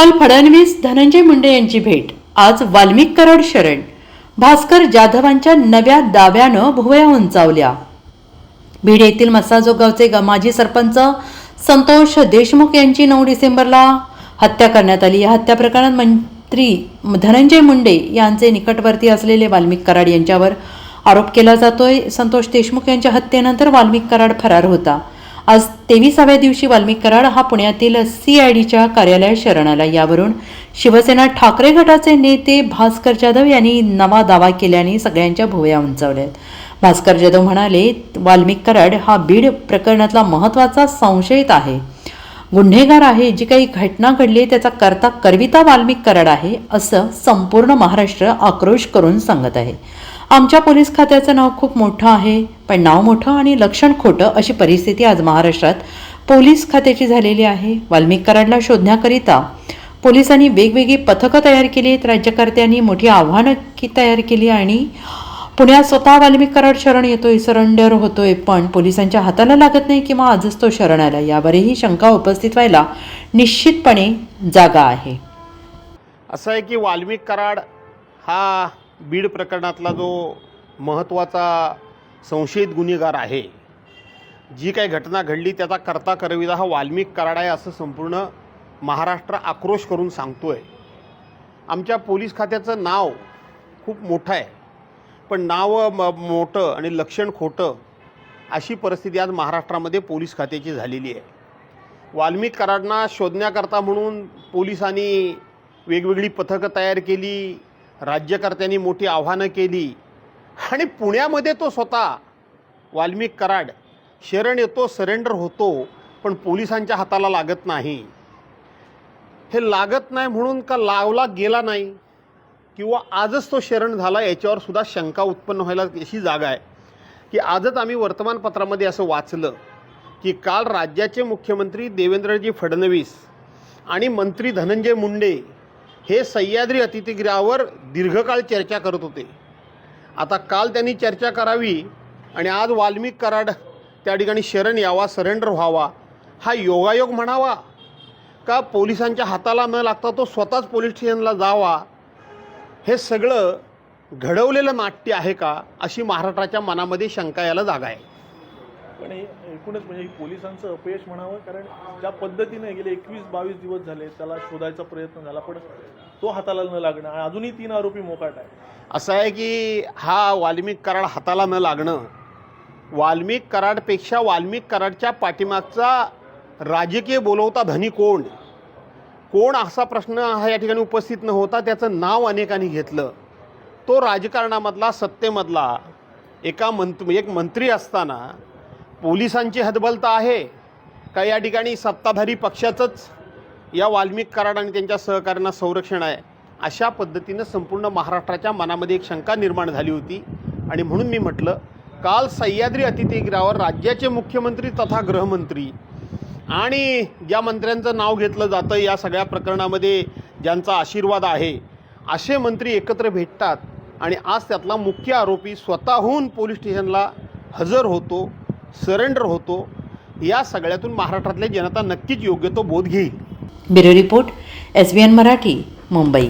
काल फडणवीस धनंजय मुंडे यांची भेट. आज वाल्मिक कराड शरण. भास्कर जाधवांच्या नव्या दाव्यानं भुवया उंचावल्या. बीड येथील मसाजोगावचे ग- माजी सरपंच संतोष देशमुख यांची नऊ डिसेंबरला हत्या करण्यात आली. या हत्या प्रकरणात मंत्री धनंजय मुंडे यांचे निकटवर्ती असलेले वाल्मिक कराड यांच्यावर आरोप केला जातोय. संतोष देशमुख यांच्या हत्येनंतर वाल्मिक कराड फरार होता. आज तेविसाव्या दिवशी वाल्मिक कराड हा पुण्यातील सी आय कार्यालयात शरण आला. यावरून शिवसेना ठाकरे गटाचे नेते भास्कर जाधव यांनी नवा दावा केल्याने सगळ्यांच्या भुवया उंचावल्यात. भास्कर जाधव म्हणाले वाल्मिक कराड हा बीड प्रकरणातला महत्त्वाचा संशयित आहे. गुन्हेगार आहे जी काही घटना घडली त्याचा करता करविता वाल्मिक कराड आहे असं संपूर्ण महाराष्ट्र आक्रोश करून सांगत आहे. आमच्या पोलीस खात्याचं नाव खूप मोठं आहे पण नाव मोठं आणि लक्षण खोटं अशी परिस्थिती आज महाराष्ट्रात पोलीस खात्याची झालेली आहे. वाल्मिक कराडला शोधण्याकरिता पोलिसांनी वेगवेगळी पथकं तयार केली आहेत. राज्यकर्त्यांनी मोठी आव्हानं की तयार केली आणि पुण्यात स्वतः वाल्मिक कराड शरण येतोय सरेंडर होतोय पण पोलिसांच्या हाताला लागत नाही किंवा आजच तो शरण आला. यावरही शंका उपस्थित व्हायला निश्चितपणे जागा आहे. असं आहे की वाल्मिक कराड हा बीड प्रकरणातला जो महत्त्वाचा संशयित गुन्हेगार आहे जी काही घटना घडली त्याचा करता करविदा हा वाल्मिक कराड आहे असं संपूर्ण महाराष्ट्र आक्रोश करून सांगतो आहे आमच्या पोलीस खात्याचं नाव खूप मोठं आहे. पण नाव म- मोठं आणि लक्षण खोटं अशी परिस्थिती आज महाराष्ट्रामध्ये पोलीस खात्याची झालेली आहे. वाल्मिक कराडना शोधण्याकरता म्हणून पोलिसांनी वेगवेगळी पथकं तयार केली राज्यकर्त्यांनी मोठी आव्हानं केली. आणि पुण्यामध्ये तो स्वतः वाल्मिक कराड शरण येतो सरेंडर होतो पण पोलिसांच्या हाताला लागत नाही. हे लागत नाही म्हणून का लावला गेला नाही? किंवा आजच तो शरण झाला याच्यावर सुद्धा शंका उत्पन्न व्हायला अशी जागा आहे. की आजच आम्ही वर्तमानपत्रामध्ये असं वाचलं की काल राज्याचे मुख्यमंत्री देवेंद्रजी फडणवीस आणि मंत्री धनंजय मुंडे हे सह्याद्री अतिथिगृहावर दीर्घकाळ चर्चा करत होते. आता काल त्यांनी चर्चा करावी आणि आज वाल्मिक कराड त्या ठिकाणी शरण यावा सरेंडर व्हावा हा योगायोग म्हणावा. का पोलिसांच्या हाताला न लागता तो स्वतःच पोलीस स्टेशनला जावा? हे सगळं घडवलेलं नाट्य आहे का अशी महाराष्ट्राच्या मनामध्ये शंका याला जागा आहे. पण हे एकूणच म्हणजे पोलिसांचं अपयश म्हणावं कारण ज्या पद्धतीने गेले एकवीस बावीस दिवस झाले त्याला शोधायचा प्रयत्न झाला पण तो हाताला न लागणं आणि अजूनही तीन आरोपी मोकाट आहे असं आहे की हा वाल्मिक कराड हाताला न लागणं वाल्मिक कराडपेक्षा वाल्मिक कराडच्या पाठीमागचा राजकीय बोलवता धनी कोण? कोण असा प्रश्न हा या ठिकाणी उपस्थित न होता त्याचं नाव अनेकांनी घेतलं. तो राजकारणामधला सत्तेमधला एका मंत एक मंत्री असताना पोलिसांची हतबलता आहे का या ठिकाणी सत्ताधारी पक्षाचंच या वाल्मिक कराड आणि त्यांच्या सहकार्यांना संरक्षण आहे? अशा पद्धतीनं संपूर्ण महाराष्ट्राच्या मनामध्ये एक शंका निर्माण झाली होती. आणि म्हणून मी म्हटलं काल सह्याद्री अतिथीगृहावर राज्याचे मुख्यमंत्री तथा गृहमंत्री आणि ज्या मंत्र्यांचं नाव घेतलं जातं या सगळ्या प्रकरणामध्ये ज्यांचा आशीर्वाद आहे असे मंत्री एकत्र भेटतात. आणि आज त्यातला मुख्य आरोपी स्वतःहून पोलीस स्टेशनला हजर होतो. सरेंडर होतो या सगळ्यातून महाराष्ट्रातली जनता नक्कीच योग्य तो बोध घेईल. Bureau report S Marathi Mumbai.